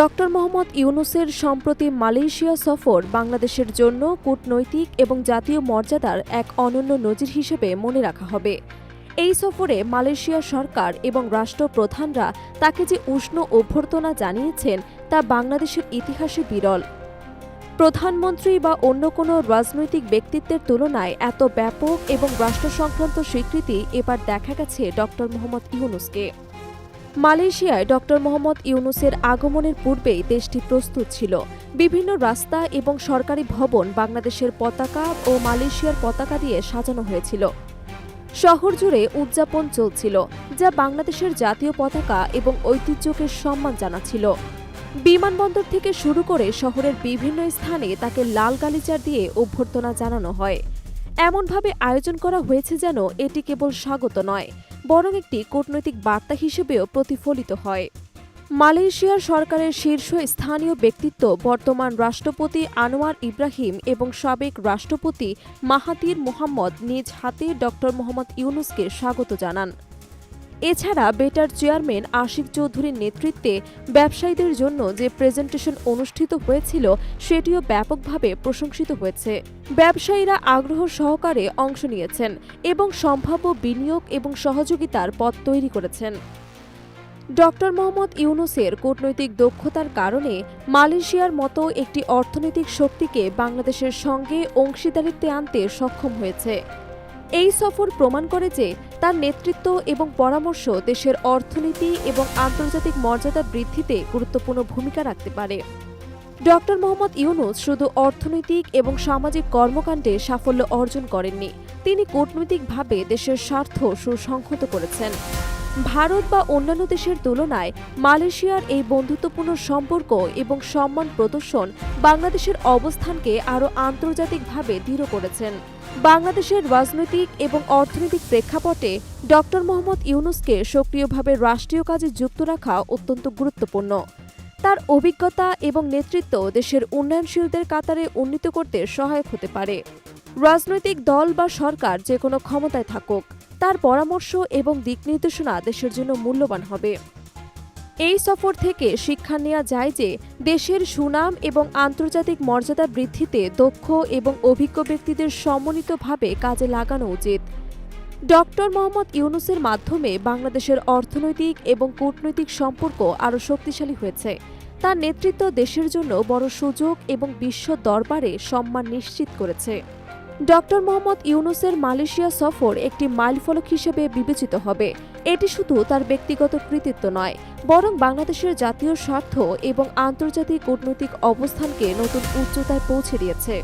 Doctor Mohammad ইউনুসের সম্প্রতি Malaysia সফর বাংলাদেশের জন্য কূটনৈতিক এবং জাতীয় মর্যাদার এক অনন্য নজির হিসেবে মনে রাখা হবে। এই সফরে মালয়েশিয়া সরকার এবং রাষ্ট্রপ্রধানরা তাকে যে উষ্ণ অভ্যর্থনা জানিয়েছেন তা বাংলাদেশের ইতিহাসে বিরল। প্রধানমন্ত্রী বা অন্য কোনো রাজনৈতিক ব্যক্তিত্বের তুলনায় এত ব্যাপক এবং রাষ্ট্র সংক্রান্ত স্বীকৃতি এবার দেখা গেছে ডক্টর মোহাম্মদ ইউনুসকে। মালয়েশিয়ায় ডক্টর মোহাম্মদ ইউনুসের আগমনের পূর্বেই দেশটি প্রস্তুত ছিল। বিভিন্ন রাস্তা এবং সরকারি ভবন বাংলাদেশের পতাকা ও মালয়েশিয়ার পতাকা দিয়ে সাজানো হয়েছিল। শহর জুড়ে উদযাপন চলছিল, যা বাংলাদেশের জাতীয় পতাকা এবং ঐতিহ্যকে সম্মান জানাচ্ছিল। বিমানবন্দর থেকে শুরু করে শহরের বিভিন্ন স্থানে তাকে লাল গালিচার দিয়ে অভ্যর্থনা জানানো হয়। এমনভাবে আয়োজন করা হয়েছে যেন এটি কেবল স্বাগত নয় বরং একটি কূটনৈতিক বার্তা হিসেবেও প্রতিফলিত হয়। মালয়েশিয়ার সরকারের শীর্ষ স্থানীয় ব্যক্তিত্ব বর্তমান রাষ্ট্রপতি আনোয়ার ইব্রাহিম এবং সাবেক রাষ্ট্রপতি মাহাতির মোহাম্মদ নিজ হাতে ড মোহাম্মদ ইউনুসকে স্বাগত জানান। এছাড়া বেটার চেয়ারম্যান আশিক চৌধুরীর নেতৃত্বে ব্যবসায়ীদের জন্য যে প্রেজেন্টেশন অনুষ্ঠিত হয়েছিল, সেটিও ব্যাপকভাবে প্রশংসিত হয়েছে। ব্যবসায়ীরা আগ্রহ সহকারে অংশ নিয়েছেন এবং সম্ভাব্য বিনিয়োগ এবং সহযোগিতার পথ তৈরি করেছেন। ডক্টর মোহাম্মদ ইউনুসের কূটনৈতিক দক্ষতার কারণে মালয়েশিয়ার মতো একটি অর্থনৈতিক শক্তিকে বাংলাদেশের সঙ্গে অংশীদারিত্বে আনতে সক্ষম হয়েছে। এই সফর প্রমাণ করে যে তার নেতৃত্ব এবং পরামর্শ দেশের অর্থনীতি এবং আন্তর্জাতিক মর্যাদা বৃদ্ধিতে গুরুত্বপূর্ণ ভূমিকা রাখতে পারে। ডক্টর মোহাম্মদ ইউনুস শুধু অর্থনৈতিক এবং সামাজিক কর্মকাণ্ডে সাফল্য অর্জন করেননি, তিনি কূটনৈতিকভাবে দেশের স্বার্থ সুসংহত করেছেন। ভারত বা অন্যান্য দেশের তুলনায় মালয়েশিয়ার এই বন্ধুত্বপূর্ণ সম্পর্ক এবং সম্মান প্রদর্শন বাংলাদেশের অবস্থানকে আরও আন্তর্জাতিকভাবে দৃঢ় করেছেন। বাংলাদেশের রাজনৈতিক এবং অর্থনৈতিক প্রেক্ষাপটে ডক্টর মোহাম্মদ ইউনুসকে সক্রিয়ভাবে রাষ্ট্রীয় কাজে যুক্ত রাখা অত্যন্ত গুরুত্বপূর্ণ। তার অভিজ্ঞতা এবং নেতৃত্ব দেশের উন্নয়নশীলদের কাতারে উন্নীত করতে সহায়ক হতে পারে। রাজনৈতিক দল বা সরকার যে কোনো ক্ষমতায় থাকুক, তার পরামর্শ এবং দিক নির্দেশনা দেশের জন্য মূল্যবান হবে। এই সফর থেকে শিক্ষা নেওয়া যায় যে দেশের সুনাম এবং আন্তর্জাতিক মর্যাদা বৃদ্ধিতে দক্ষ এবং অভিজ্ঞ ব্যক্তিদের সমন্বিতভাবে কাজে লাগানো উচিত। ডক্টর মোহাম্মদ ইউনুসের মাধ্যমে বাংলাদেশের অর্থনৈতিক এবং কূটনৈতিক সম্পর্ক আরও শক্তিশালী হয়েছে। তার নেতৃত্ব দেশের জন্য বড় সুযোগ এবং বিশ্ব দরবারে সম্মান নিশ্চিত করেছে। ডক্টর মোহাম্মদ ইউনুসের মালয়েশিয়া সফর একটি মাইলফলক হিসেবে বিবেচিত হবে। এটি শুধু তার ব্যক্তিগত কৃতিত্ব নয়, বরং বাংলাদেশের জাতীয় স্বার্থ এবং আন্তর্জাতিক কূটনৈতিক অবস্থানকে নতুন উচ্চতায় পৌঁছে দিয়েছে।